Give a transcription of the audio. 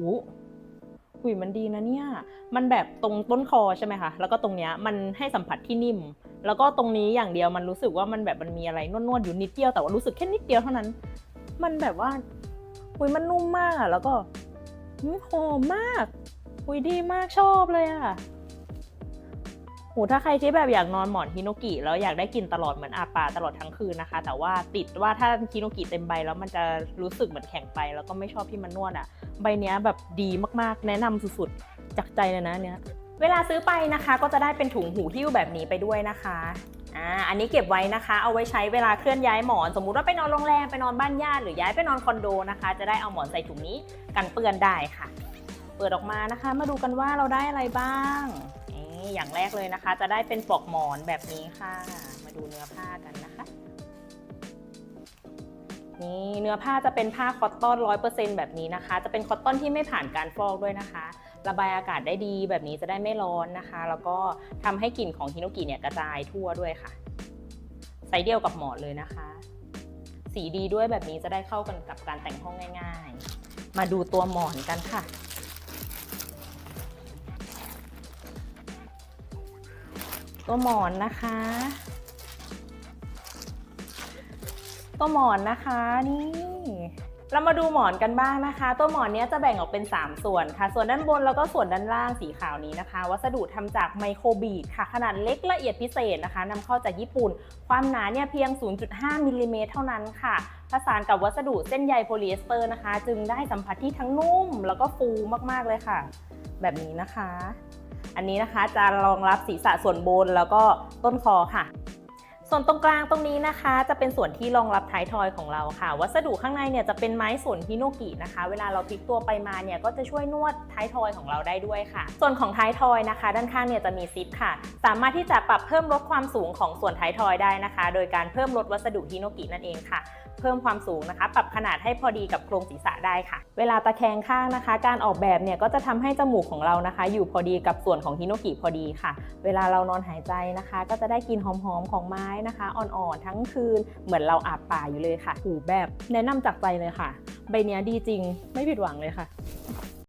อู้หุยมันดีนะเนี่ย มันแบบตรงต้นคอใช่ไหมคะ แล้วก็ตรงเนี้ยมันให้สัมผัสที่นิ่ม แล้วก็ตรงนี้อย่างเดียวมันรู้สึกว่ามันแบบมันมีอะไรนวดๆอยู่นิดเดียวแต่ว่ารู้สึกแค่นิดเดียวเท่านั้น มันแบบว่าหุยมันนุ่มมากอะแล้วก็หอมมากหุยดีมากชอบเลยอะ หถ้าใครที่แบบอยากนอนหมอนฮิโนกิแล้วอยากได้กลิ่นตลอดเหมือนอาปาตลอดทั้งคืนนะคะ แต่ว่าติดว่าถ้าฮิโนกิเต็มใบแล้วมันจะรู้สึกเหมือนแข็งไป แล้วก็ไม่ชอบที่มันนวดอะใบเนี้ยแบบดีมากๆ แนะนำสุดๆจากใจเลยนะเนี้ยเวลาซื้อไปนะคะก็จะได้เป็นถุงหูหิ้วแบบนี้ไปด้วยนะคะอ่าอันนี้เก็บไว้นะคะ เอาไว้ใช้เวลาเคลื่อนย้ายหมอน สมมุติว่าไปนอนโรงแรมไปนอนบ้านญาติหรือย้ายไปนอนคอนโดนะคะ จะได้เอาหมอนใส่ถุงนี้กันเปื้อนได้ค่ะ เปิดออกมานะคะ มาดูกันว่าเราได้อะไรบ้าง นี่อย่างแรกเลยนะคะ จะได้เป็นปลอกหมอนแบบนี้ค่ะ มาดูเนื้อผ้ากันนะคะนี่เนื้อผ้าจะเป็นผ้าคอตตอนร้อยเปอร์เซ็นแบบนี้นะคะ จะเป็นคอตตอนที่ไม่ผ่านการฟอกด้วยนะคะ ระบายอากาศได้ดีแบบนี้จะได้ไม่ร้อนนะคะ แล้วก็ทำให้กลิ่นของฮิโนกิเนี่ยกระจายทั่วด้วยค่ะไซส์เดียวกับหมอนเลยนะคะ สีดีด้วยแบบนี้จะได้เข้ากันกับการแต่งห้องง่าย ๆ มาดูตัวหมอนกันค่ะ ตัวหมอนนะคะ ตัวหมอนนะคะนี่เรามาดูหมอนกันบ้างนะคะ ตัวหมอนนี้จะแบ่งออกเป็น 3 ส่วนค่ะ ส่วนด้านบนแล้วก็ส่วนด้านล่างสีขาวนี้นะคะ วัสดุทำจากไมโครบีดค่ะ ขนาดเล็กละเอียดพิเศษนะคะนำเข้าจากญี่ปุ่น ความหนาเนี่ยเพียง 0.5มิลลิเมตรเท่านั้นค่ะผสานกับวัสดุเส้นใยโพลีเอสเตอร์นะคะ จึงได้สัมผัสที่ทั้งนุ่มแล้วก็ฟูมากๆเลยค่ะ แบบนี้นะคะ อันนี้นะคะจะรองรับศีรษะส่วนบนแล้วก็ต้นคอค่ะ ส่วนตรงกลางตรงนี้นะคะ จะเป็นส่วนที่รองรับท้ายทอยของเราค่ะ วัสดุข้างในเนี่ยจะเป็นไม้สนฮิโนกินะคะ เวลาเราพลิกตัวไปมาเนี่ยก็จะช่วยนวดท้ายทอยของเราได้ด้วยค่ะ ส่วนของท้ายทอยนะคะ ด้านข้างเนี่ยจะมีซิปค่ะ สามารถที่จะปรับเพิ่มลดความสูงของส่วนท้ายทอยได้นะคะ โดยการเพิ่มลดวัสดุฮิโนกินั่นเองค่ะเพิ่มความสูงนะคะ ปรับขนาดให้พอดีกับโครงศีรษะได้ค่ะ เวลาตะแคงข้างนะคะ การออกแบบเนี่ยก็จะทำให้จมูกของเรานะคะ อยู่พอดีกับส่วนของฮิโนกิพอดีค่ะ เวลาเรานอนหายใจนะคะ ก็จะได้กลิ่นหอมๆของไม้นะคะอ่อนๆทั้งคืนเหมือนเราอาบป่าอยู่เลยค่ะหูแบบแนะนำจากใจเลยค่ะ ใบเนี้ยดีจริงไม่ผิดหวังเลยค่ะ